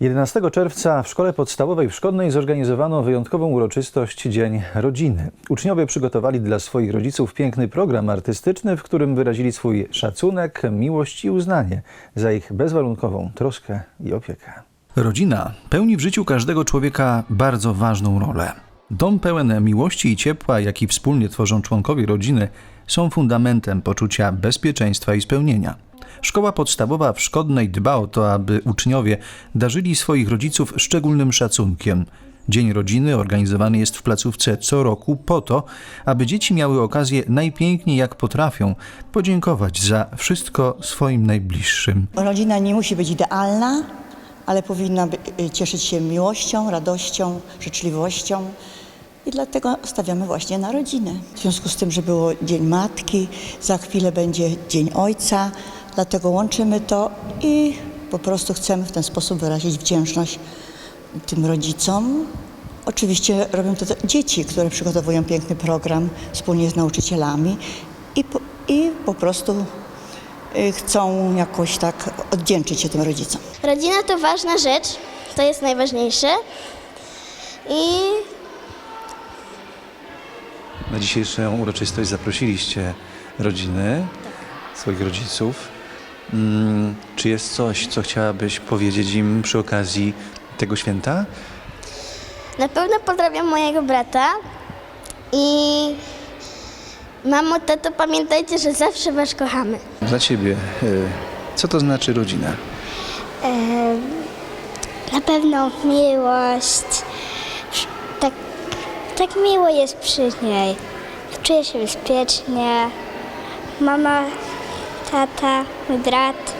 11 czerwca w szkole podstawowej w Szkodnej zorganizowano wyjątkową uroczystość Dzień Rodziny. Uczniowie przygotowali dla swoich rodziców piękny program artystyczny, w którym wyrazili swój szacunek, miłość i uznanie za ich bezwarunkową troskę i opiekę. Rodzina pełni w życiu każdego człowieka bardzo ważną rolę. Dom pełen miłości i ciepła, jaki wspólnie tworzą członkowie rodziny, są fundamentem poczucia bezpieczeństwa i spełnienia. Szkoła podstawowa w Szkodnej dba o to, aby uczniowie darzyli swoich rodziców szczególnym szacunkiem. Dzień Rodziny organizowany jest w placówce co roku po to, aby dzieci miały okazję najpiękniej jak potrafią podziękować za wszystko swoim najbliższym. Rodzina nie musi być idealna, ale powinna y, cieszyć się miłością, radością, życzliwością. I dlatego stawiamy właśnie na rodzinę. W związku z tym, że było Dzień Matki, za chwilę będzie Dzień Ojca, dlatego łączymy to i po prostu chcemy w ten sposób wyrazić wdzięczność tym rodzicom. Oczywiście robią to dzieci, które przygotowują piękny program wspólnie z nauczycielami i po, i po prostu y, chcą jakoś tak oddzięczyć się tym rodzicom. Rodzina to ważna rzecz, to jest najważniejsze. I Na dzisiejszą uroczystość zaprosiliście rodziny, swoich rodziców. Mm, Czy jest coś, co chciałabyś powiedzieć im przy okazji tego święta? na pewno pozdrawiam mojego brata. I mamo, tato, pamiętajcie, że zawsze was kochamy. Dla ciebie, y, co to znaczy rodzina? Na pewno miłość. Tak, tak miło jest przy niej. Czuję się bezpiecznie. Mama, tata, brat.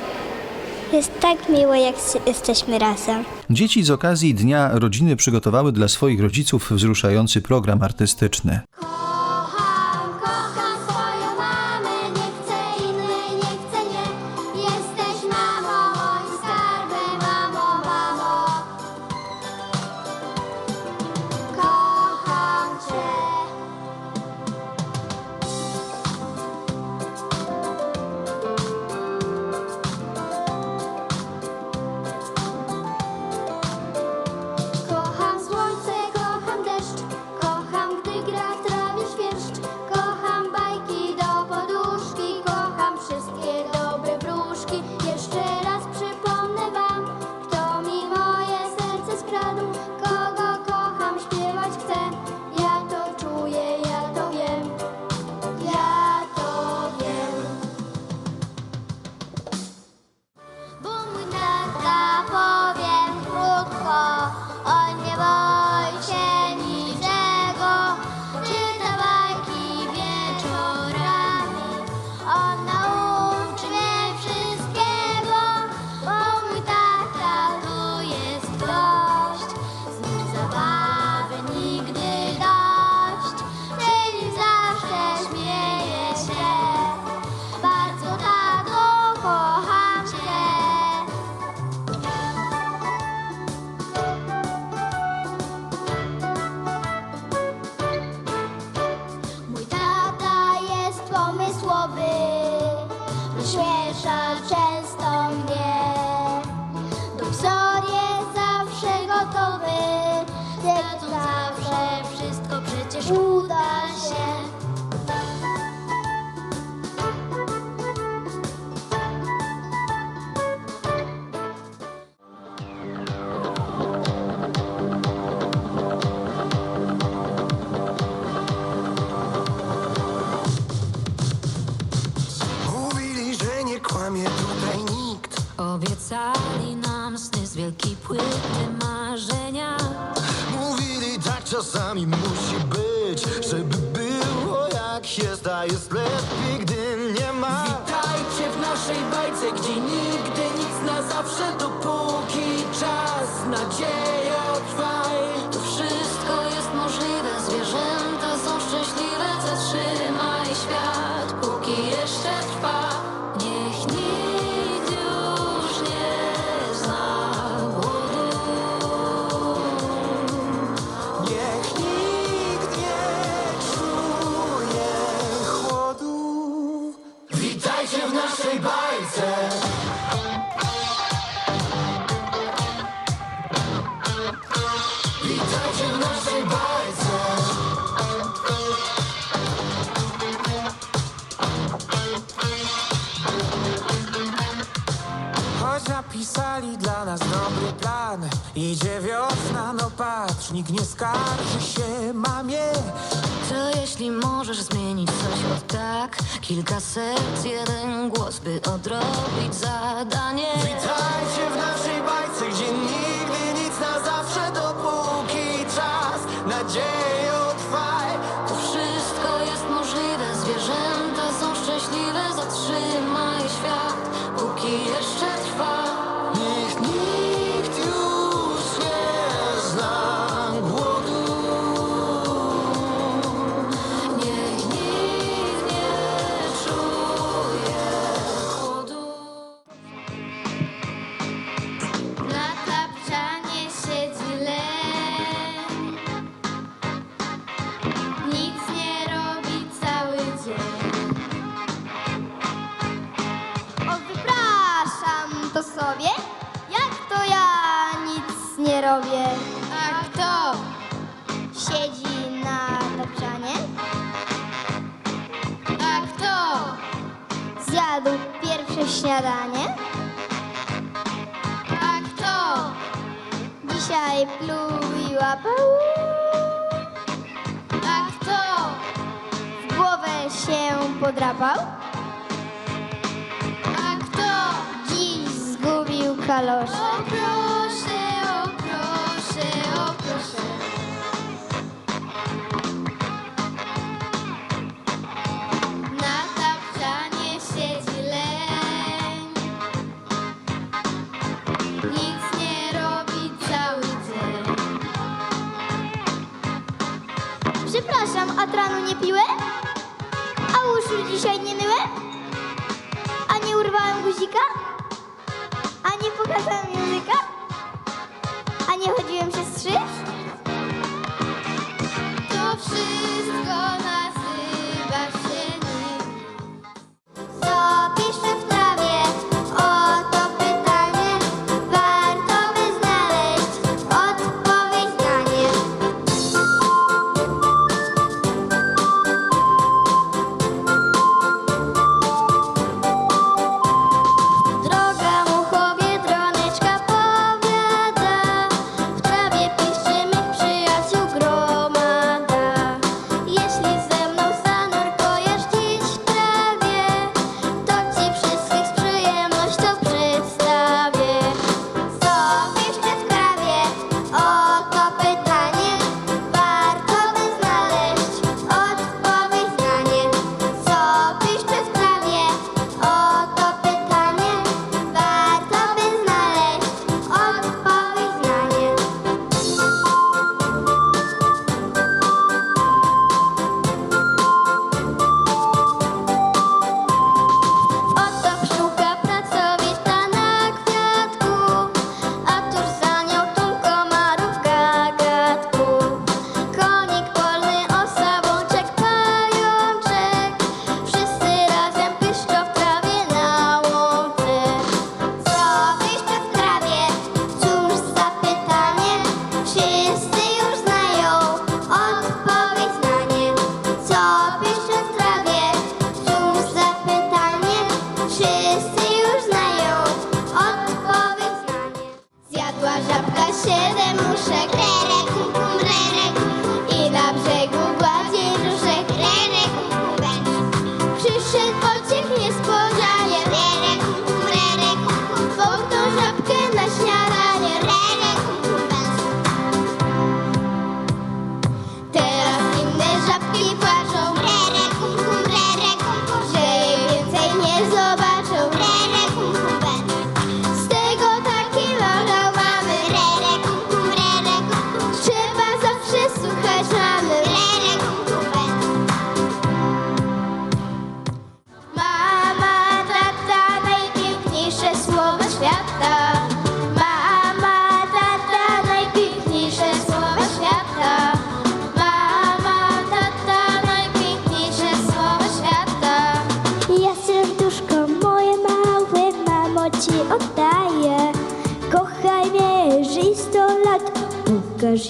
Jest tak miło, jak jesteśmy razem. Dzieci z okazji Dnia Rodziny przygotowały dla swoich rodziców wzruszający program artystyczny. Musi być Żeby było jak jest, a jest lepiej, gdy nie ma Witajcie w naszej bajce, gdzie nigdy nic na zawsze, dopóki czas, nadzieja trwaj. naszej bajce. Witajcie w naszej bajce. Choć napisali dla nas dobry plan Idzie wiosna patrz, nikt nie skarży się mamie. To jeśli możesz zmienić coś od tak? Kilka serc, jeden głos, by odrobić zadanie. Witajcie w naszej bajce, gdzie nigdy nic na zawsze dopóki czas Nadzieja. dzisiaj pluiła pał. A kto w głowę się podrapał? A kto dziś zgubił kalosze? przepraszam, a tranu nie piłem? A uszu dzisiaj nie myłem? A nie urwałem guzika? A nie pokazałem języka? A nie chodziłem przez trzy? To wszystko na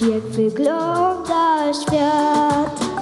jak wygląda świat.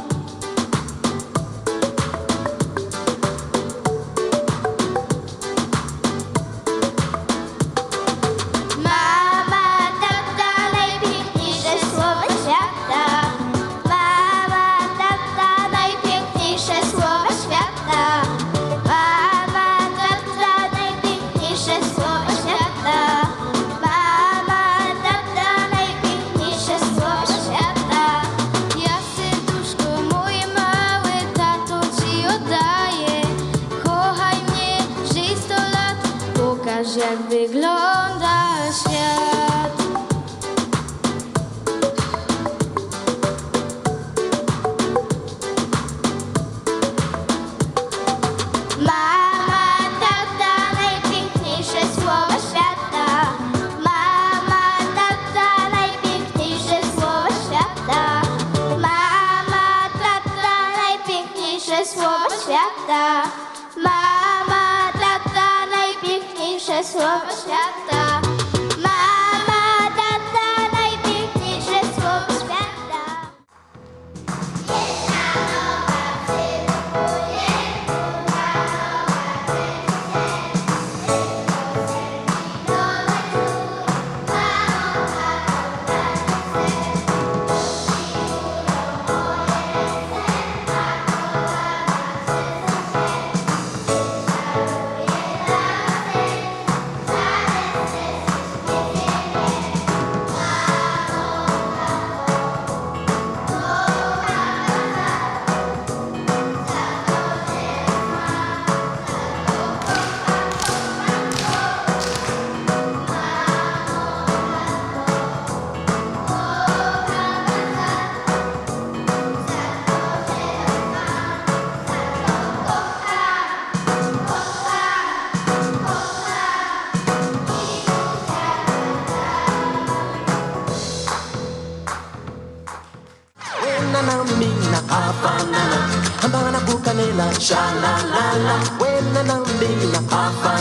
sha la la la wena na mbila afa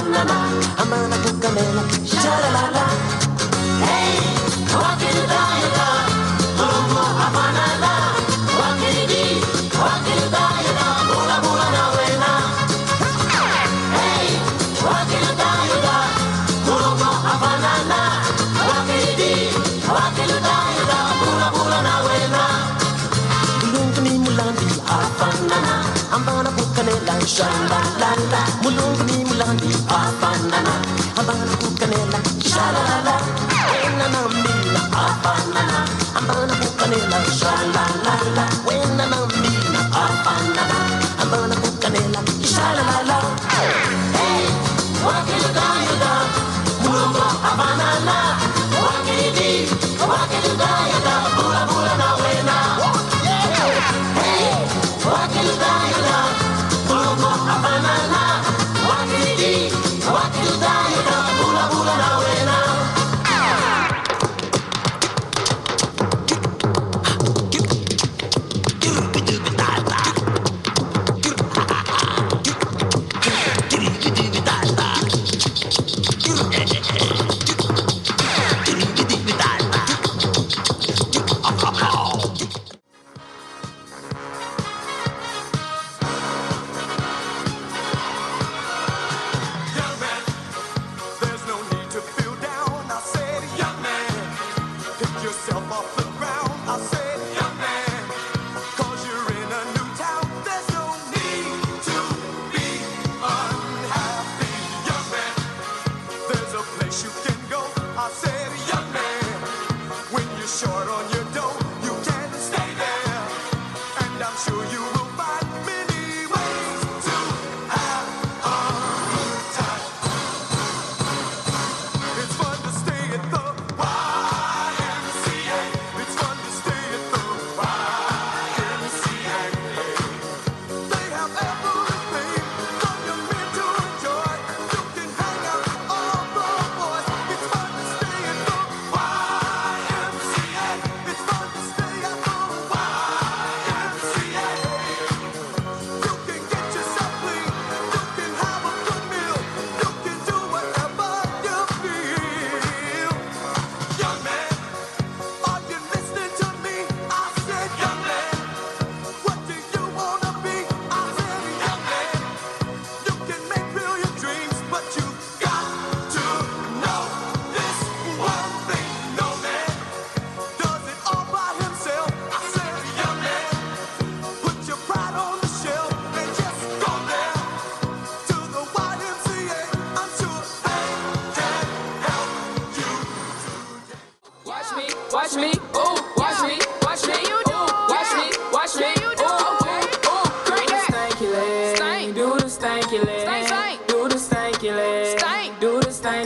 amana kukamela sha la la la sha la la la, Mulungni ni mulangi, apa na na, ambana kukanela, sha la la la.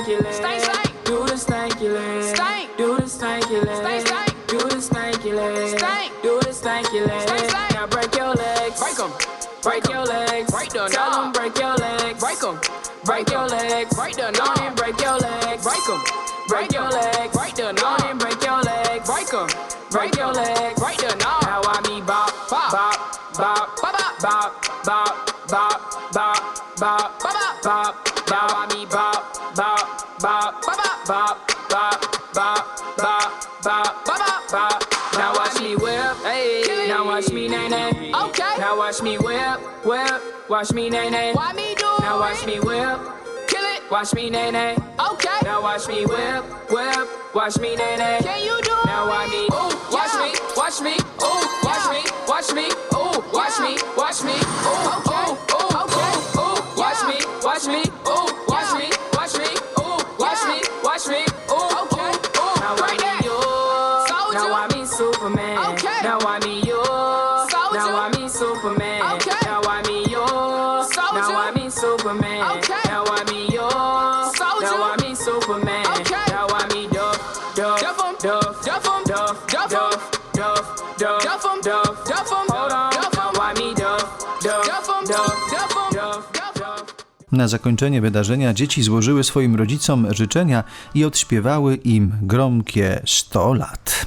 stanky leg. Stank, stank. Do the stanky leg. Stank. Do the stanky leg. Stank, stank. Do the stanky leg. Stank. Do the stanky leg. Stank, stank. Now break your legs. Break them. Break, break your legs. Break them. Tell them break your legs. Break them. Break your legs. Break them. bop, bop, bop, bop, bop, bop, bop, bop, bop. Now watch me whip, hey. Now watch me nay nay. Okay. Now watch me whip, whip. Watch me nay nay. Why me do it? Now watch me whip. Kill it. Watch me nay nay. Okay. Now watch me whip, whip. Watch me nay nay. Can you do it? Now I me. Ooh, watch me, watch me. Ooh, watch me, watch me. Ooh, watch me, watch me. Ooh, ooh. Now I me yours. Now I me Superman. Okay. Now I me yours. Now I me Superman. Okay. Now I me yours. Now I me Superman. Okay. Now I me Duff, Duff, Duff, Duff, Duff, Duff, Duff, Duff, Duff, Duff, Duff, Duff, Hold on. Now I me Duff, Duff, Duff, Duff, Duff, Duff. Na zakończenie wydarzenia dzieci złożyły swoim rodzicom życzenia i odśpiewały im gromkie 100 lat.